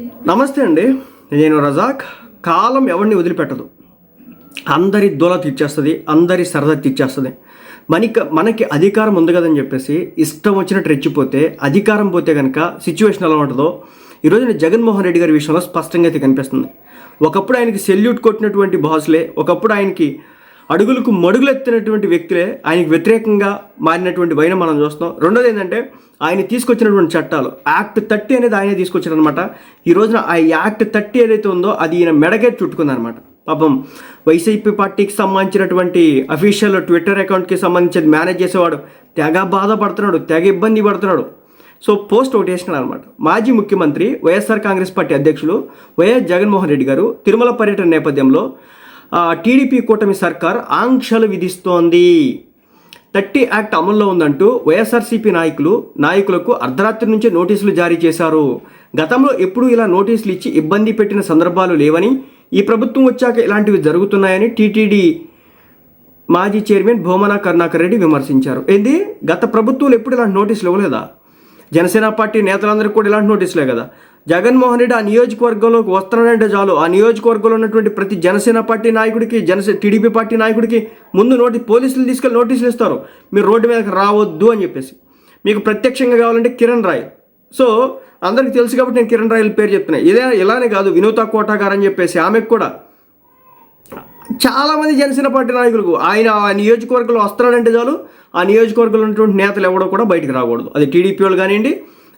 నమస్తే అండి. నేను రజాక్. కాలం ఎవరిని వదిలిపెట్టదు. అందరి దూల తీర్చేస్తుంది అందరి సరదా తీర్చేస్తుంది. మనకి మనకి అధికారం ఉంది కదని చెప్పేసి ఇష్టం వచ్చినట్టు రెచ్చిపోతే అధికారం పోతే కనుక సిచ్యువేషన్ ఎలా ఉంటుందో ఈరోజు జగన్మోహన్ రెడ్డి గారి విషయంలో స్పష్టంగా అయితే కనిపిస్తుంది. ఒకప్పుడు ఆయనకి సెల్యూట్ కొట్టినటువంటి బాసులే ఒకప్పుడు ఆయనకి అడుగులకు మడుగులెత్తినటువంటి వ్యక్తులే ఆయనకు వ్యతిరేకంగా మారినటువంటి వైన మనం చూస్తున్నాం. రెండోది ఏంటంటే ఆయన తీసుకొచ్చినటువంటి చట్టాలు. యాక్ట్ థర్టీ అనేది ఆయనే తీసుకొచ్చారనమాట ఈ రోజున ఆ యాక్ట్ థర్టీ ఏదైతే ఉందో అది ఈయన మెడగే చుట్టుకుందనమాట పాపం వైసీపీ పార్టీకి సంబంధించినటువంటి అఫీషియల్ ట్విట్టర్ అకౌంట్కి సంబంధించి మేనేజ్ చేసేవాడు. తెగ బాధపడుతున్నాడు తెగ ఇబ్బంది పడుతున్నాడు. సో పోస్ట్ ఒకటి వేసినాడు అనమాట మాజీ ముఖ్యమంత్రి వైఎస్ఆర్ కాంగ్రెస్ పార్టీ అధ్యక్షులు వైఎస్ జగన్మోహన్ రెడ్డి గారు తిరుమల పర్యటన నేపథ్యంలో టీడీపీ కూటమి సర్కార్ ఆంక్షలు విధిస్తోంది. థర్టీ యాక్ట్ అమల్లో ఉందంటూ వైఎస్ఆర్సీపీ నాయకులు నాయకులకు అర్ధరాత్రి నుంచే నోటీసులు జారీ చేశారు. గతంలో ఎప్పుడూ ఇలా నోటీసులు ఇచ్చి ఇబ్బంది పెట్టిన సందర్భాలు లేవని ఈ ప్రభుత్వం వచ్చాక ఇలాంటివి జరుగుతున్నాయని టీటీడీ మాజీ చైర్మన్ భూమన కరుణాకర్ రెడ్డి విమర్శించారు. ఏంది? గత ప్రభుత్వాలు ఎప్పుడు ఇలాంటి నోటీసులు ఇవ్వలేదా? జనసేన పార్టీ నేతలందరికీ కూడా ఇలాంటి నోటీసులే కదా? జగన్మోహన్ రెడ్డి ఆ నియోజకవర్గంలోకి వస్తున్నాడంటే చాలు. ఆ నియోజకవర్గంలో ఉన్నటువంటి ప్రతి జనసేన పార్టీ నాయకుడికి జనసే టీడీపీ పార్టీ నాయకుడికి ముందు నోటి పోలీసులు తీసుకెళ్ళి నోటీసులు ఇస్తారు. మీరు రోడ్డు మీదకి రావద్దు అని చెప్పేసి. మీకు ప్రత్యక్షంగా కావాలంటే కిరణ్ రాయ్. సో అందరికీ తెలుసు కాబట్టి నేను కిరణ్ రాయల పేరు చెప్తున్నా. ఇదే ఇలానే కాదు వినూత కోటా గారు అని చెప్పేసి ఆమెకు కూడా. చాలామంది జనసేన పార్టీ నాయకులకు ఆయన ఆ నియోజకవర్గంలో వస్తున్నాడంటే చాలు. ఆ నియోజకవర్గంలో ఉన్నటువంటి నేతలు ఎవడో కూడా బయటకు రాకూడదు. అది టీడీపీ వాళ్ళు కానివ్వండి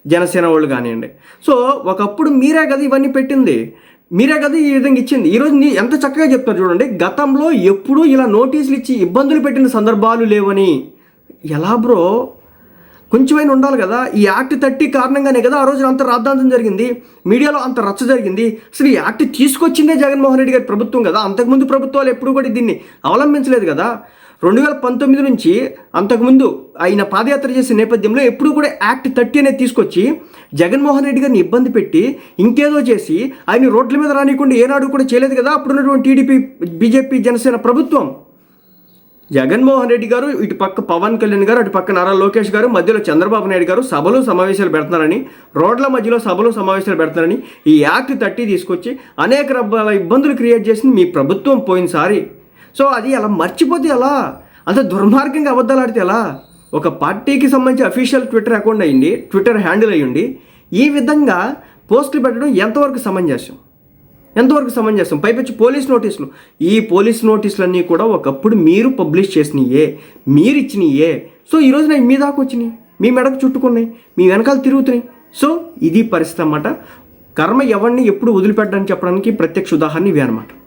జనసేన వాళ్ళు కానివ్వండి. సో ఒకప్పుడు మీరే కదా ఇవన్నీ పెట్టింది. మీరే కదా ఈ విధంగా ఇచ్చింది. ఈరోజు నీ ఎంత చక్కగా చెప్తున్నారు చూడండి. గతంలో ఎప్పుడూ ఇలా నోటీసులు ఇచ్చి ఇబ్బందులు పెట్టిన సందర్భాలు లేవని. ఎలా బ్రో? కొంచెమైనా ఉండాలి కదా. ఈ యాక్ట్ థర్టీ కారణంగానే కదా ఆ రోజున అంత రాద్ధాంతం జరిగింది. మీడియాలో అంత రచ్చ జరిగింది. అసలు ఈ యాక్ట్ తీసుకొచ్చిందే జగన్మోహన్ రెడ్డి గారి ప్రభుత్వం కదా. అంతకుముందు ప్రభుత్వాలు ఎప్పుడు కూడా దీన్ని అవలంబించలేదు కదా. రెండు వేల పంతొమ్మిది నుంచి అంతకుముందు ఆయన పాదయాత్ర చేసే నేపథ్యంలో ఎప్పుడు కూడా యాక్ట్ థర్టీ అనేది తీసుకొచ్చి జగన్మోహన్ రెడ్డి గారిని ఇబ్బంది పెట్టి ఇంకేదో చేసి ఆయన రోడ్ల మీద రానికుండా ఏనాడు కూడా చేయలేదు కదా? అప్పుడున్నటువంటి టీడీపీ బీజేపీ జనసేన ప్రభుత్వం. జగన్మోహన్ రెడ్డి గారు ఇటు పక్క పవన్ కళ్యాణ్ గారు అటు పక్క నారా లోకేష్ గారు మధ్యలో చంద్రబాబు నాయుడు గారు సభలు సమావేశాలు పెడుతున్నారని రోడ్ల మధ్యలో సభలు సమావేశాలు పెడుతున్నారని ఈ యాక్ట్ థర్టీ తీసుకొచ్చి అనేక రకాల ఇబ్బందులు క్రియేట్ చేసింది మీ ప్రభుత్వం పోయినసారి. సో అది అలా మర్చిపోతే ఎలా? అంత దుర్మార్గంగా అబద్ధాలాడితే ఎలా? ఒక పార్టీకి సంబంధించి అఫీషియల్ ట్విట్టర్ అకౌంట్ అయ్యింది ట్విట్టర్ హ్యాండిల్ అయ్యింది ఈ విధంగా పోస్టులు పెట్టడం ఎంతవరకు సమంజసం? ఎంతవరకు సమంజసం? పైపెచ్చి పోలీస్ నోటీసులు. ఈ పోలీస్ నోటీసులన్నీ కూడా ఒకప్పుడు మీరు పబ్లిష్ చేసినయే మీరు ఇచ్చినయే. సో ఈరోజు నేను మీ దాకా వచ్చినాయి మీ మెడకు చుట్టుకున్నాయి మీ వెనకాల తిరుగుతున్నాయి. సో ఇది పరిస్థితి అన్నమాట. కర్మ ఎవరిని ఎప్పుడు వదిలిపెట్టడానికి చెప్పడానికి ప్రత్యక్ష ఉదాహరణ ఇవే అనమాట